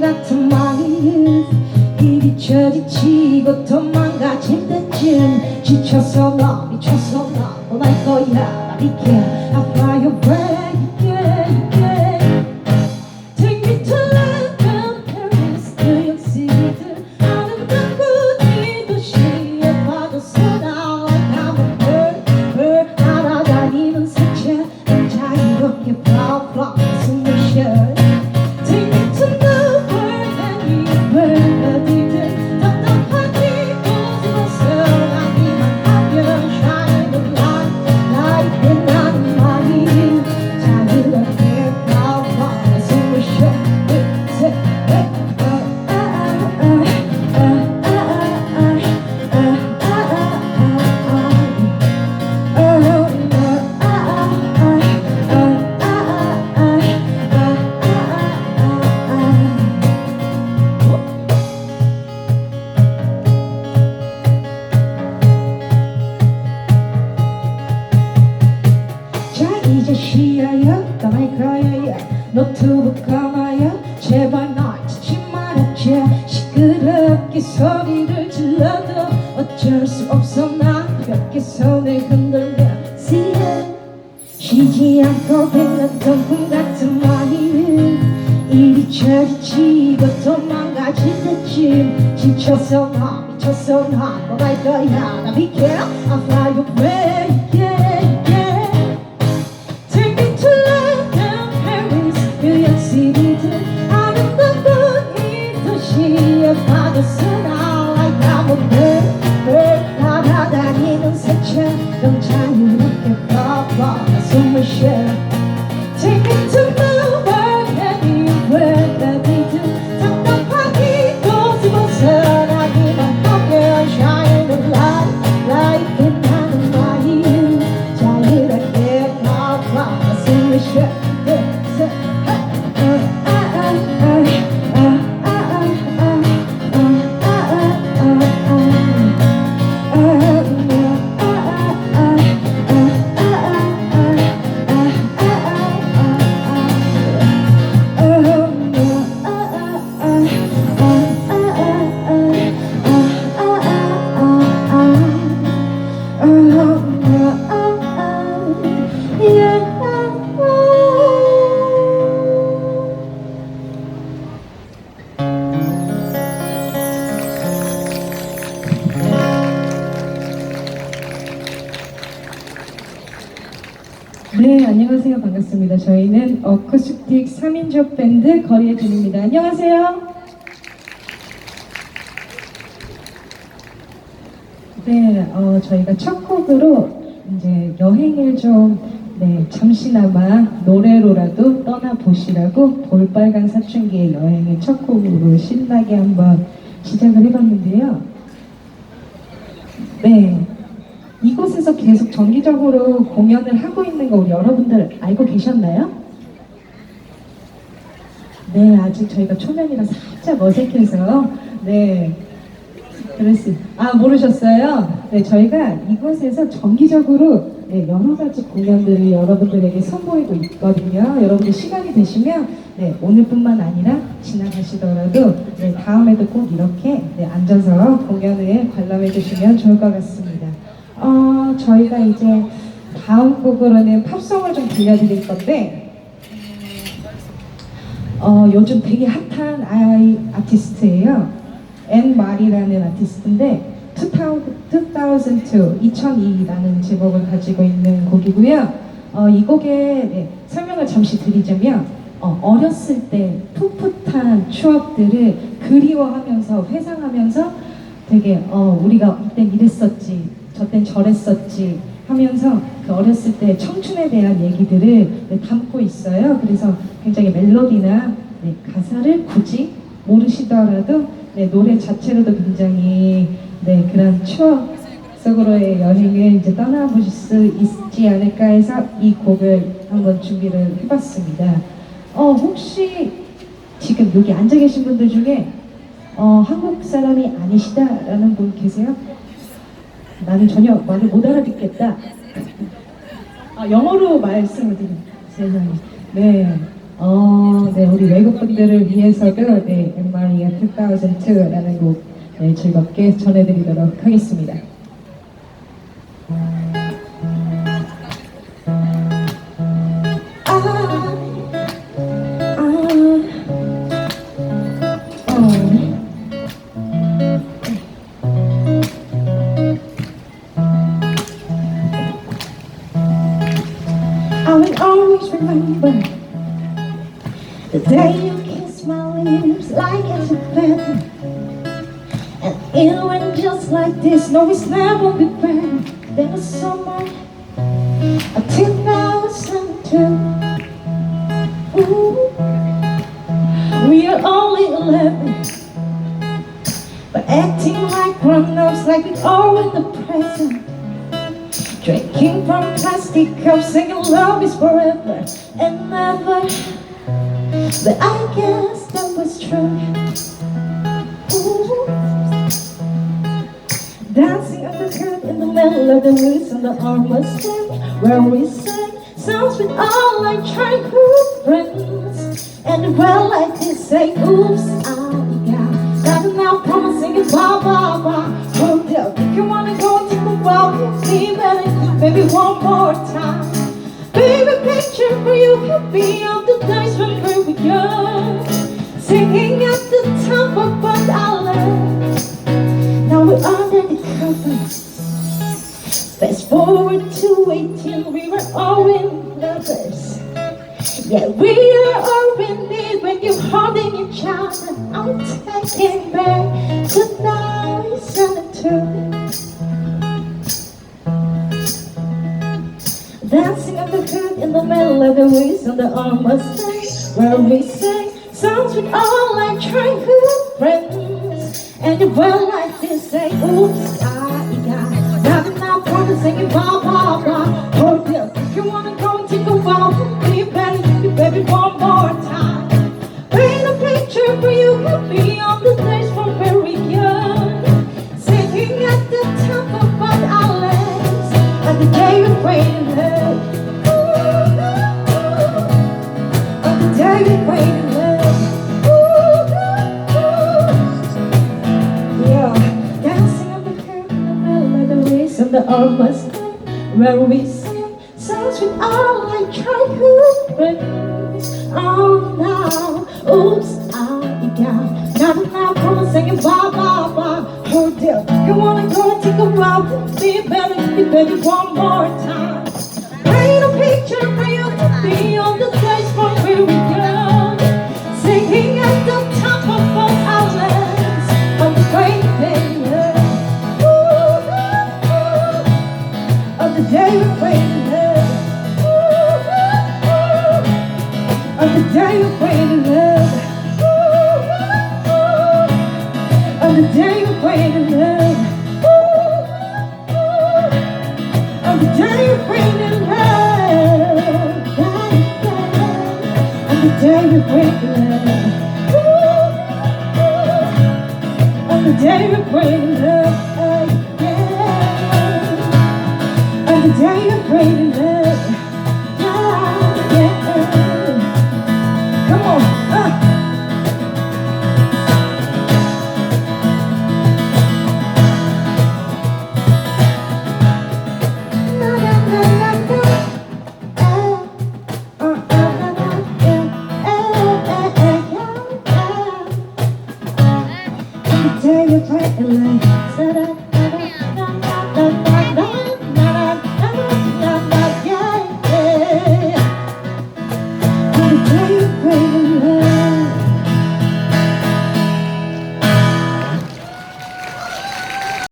같은 마음 이리 저리 치고 도망가질 때쯤 지쳐서 나 미쳐서 나 떠날 거야. 나 비켜 Czasem pan, bo najdę ja na wikiel, a I play, yeah, yeah. Take me to London, Paris, New York City, I in the sea, if I just I like I would. in the shadow. 네, 안녕하세요. 반갑습니다. 저희는 어쿠스틱 3인조 밴드 거리의 준입니다. 안녕하세요. 네, 어, 저희가 첫 곡으로 이제 여행을 좀 네, 잠시나마 노래로라도 떠나보시라고 볼빨간 사춘기의 여행을 첫 곡으로 신나게 한번 시작을 해봤는데요. 네, 이곳에서 계속 정기적으로 공연을 하고 있는 거 여러분들 알고 계셨나요? 네, 아직 저희가 초면이라 살짝 어색해서 네, 수. 아 모르셨어요? 네, 저희가 이곳에서 정기적으로 네, 여러 가지 공연들을 여러분들에게 선보이고 있거든요. 여러분들 시간이 되시면 네, 오늘뿐만 아니라 지나가시더라도 네, 다음에도 꼭 이렇게 네, 앉아서 공연을 관람해 주시면 좋을 것 같습니다. 어, 저희가 이제 다음 곡으로는 팝송을 좀 들려드릴 건데 어, 요즘 되게 핫한 아이 아티스트예요. 앤 마리라는 아티스트인데 2002, 2002라는 제목을 가지고 있는 곡이고요. 어, 이 곡의 네, 설명을 잠시 드리자면 어, 렸을때 풋풋한 추억들을 그리워하면서 회상하면서 되게 어, 우리가 이땐 이랬었지, 저땐 저랬었지 하면서 그 어렸을 때 청춘에 대한 얘기들을 네, 담고 있어요. 그래서 굉장히 멜로디나 네, 가사를 굳이 모르시더라도 네, 노래 자체로도 굉장히 네, 그런 추억 속으로의 여행을 이제 떠나보실 수 있지 않을까 해서 이 곡을 한번 준비를 해봤습니다. 어, 혹시 지금 여기 앉아 계신 분들 중에 어, 한국 사람이 아니시다라는 분 계세요? 나는 전혀 말을 못 알아듣겠다. 아, 영어로 말씀을 드립니다. 세상에. 네. 어, 네, 우리 외국 분들을 위해서도 네, 엠마리아 2002라는 곡 네, 즐겁게 전해드리도록 하겠습니다. Remember the day you kissed my lips like as a feather. And it went just like this. No, it's never been better than the summer of 2002. Ooh, we are only 11, but acting like grown-ups, like we're all in the present. Drinking from plastic cups, singing love is forever and never. But I guess that was true. Ooh. Dancing on the curb in the middle of the woods on the armor stand, where we sang songs with all our childhood friends. And well, like they say, oops, ah, I got got now promising it, blah blah blah. Up, if you wanna go take a walk me, baby, maybe one more time. Baby, picture for you be of the days when we were young, singing at the top of our island. Now we're under the covers. Fast forward to 18, we were all in lovers. Yeah, we are all in need when you're holding each other. I'm taking back to Dancing on the hood in the middle of the wheels on the armor stand Where we sing songs with all our childhood friends? And well like this say, oops, on the on the almost where we sing songs with all our childhood friends. Oh now, oops, I got nothing now for singing blah blah blah. Hold up, you wanna go and take a walk? Be better, be better one more time. Day we waited love. day of great love. Yeah. Come on. Of great.